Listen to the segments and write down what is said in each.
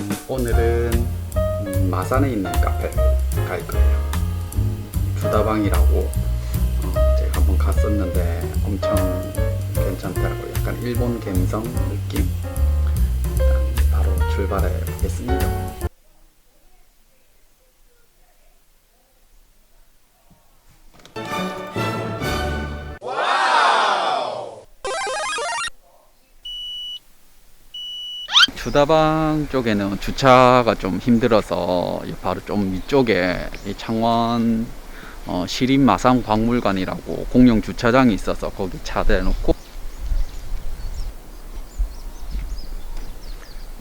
음, 오늘은 음, 마산에 있는 카페 갈 거예요. 음, 주다방이라고 어, 제가 한번 갔었는데 엄청 괜찮더라고요. 약간 일본 감성 느낌. 일단 바로 출발해 보겠습니다. 주다방 쪽에는 주차가 좀 힘들어서 이 바로 좀 위쪽에 이 창원 어, 시립 마산 박물관이라고 공용 주차장이 있어서 거기 차 대놓고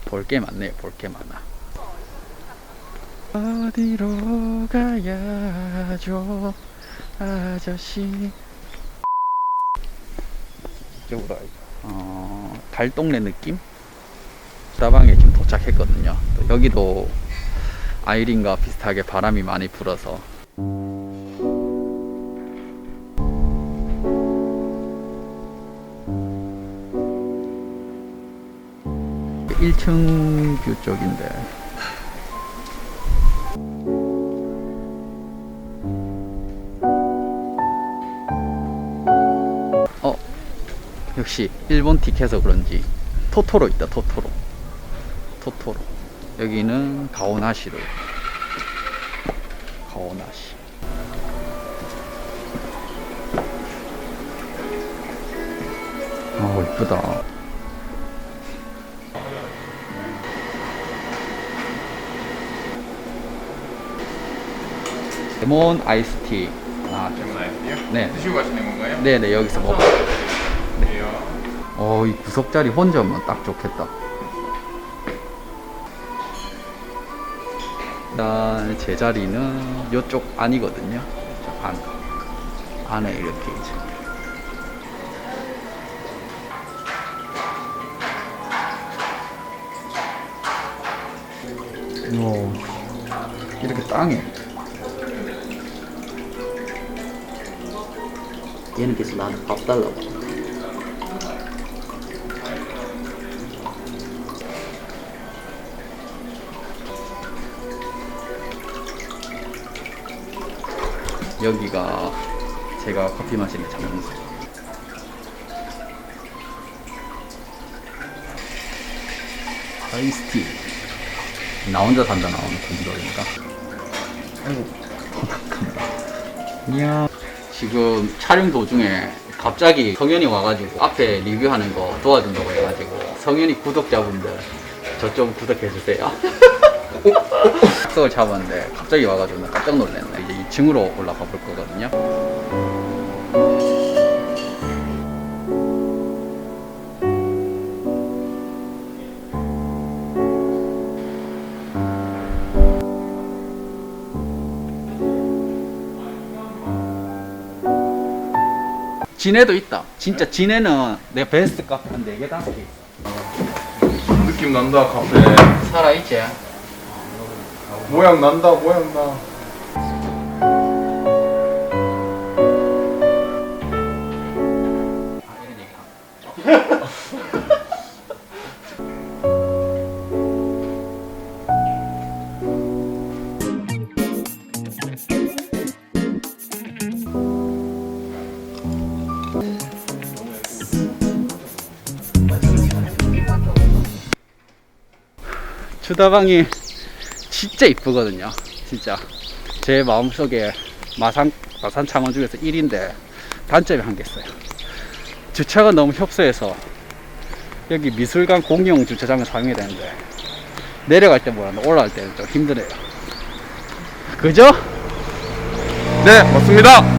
볼 게 많네요. 볼게 많아. 어디로 가야죠, 아저씨? 이쪽으로. 어, 달동네 느낌? 다방에 지금 도착했거든요. 또 여기도 아이린과 비슷하게 바람이 많이 불어서. 일층뷰 쪽인데. 어 역시 일본 티켓에서 그런지 토토로 있다 토토로 토토로 여기는 가오나시로 가오나시 아 이쁘다 레몬 아이스티 하나 좀 나이스요? 네. 드시고 가시는 건가요? 네네 여기서 먹어 네요. 어이 구석자리 혼자면 딱 좋겠다 일단 제 자리는 이쪽 안이거든요. 이쪽 안 안에 이렇게 이제. 오, 이렇게 땅에. 얘는 계속 나한테 밥 달라고. 여기가 제가 커피 마시는 장소. 아이스티. 나 혼자 산다 나오는 고맙습니다. 이야. 지금 촬영 도중에 갑자기 성현이 와가지고 앞에 리뷰하는 거 도와준다고 해가지고 성현이 구독자분들 저 좀 구독해주세요. 약속을 잡았는데 갑자기 와가지고 나 깜짝 놀랐네. 이제 2층으로 올라가 볼 거거든요. 진해도 있다. 진짜 진해는 내 베스트 카페 한 4개, 5개 있어. 느낌 난다 카페. 살아있지? 모양 난다 모양 나. 주다방이 진짜 이쁘거든요. 진짜 제 마음속에 마산 마산 창원 중에서 1인데 단점이 한 개 있어요. 주차가 너무 협소해서 여기 미술관 공용 주차장을 사용해야 되는데 내려갈 때 뭐라 올라갈 때는 좀 힘드네요. 그죠? 네 맞습니다.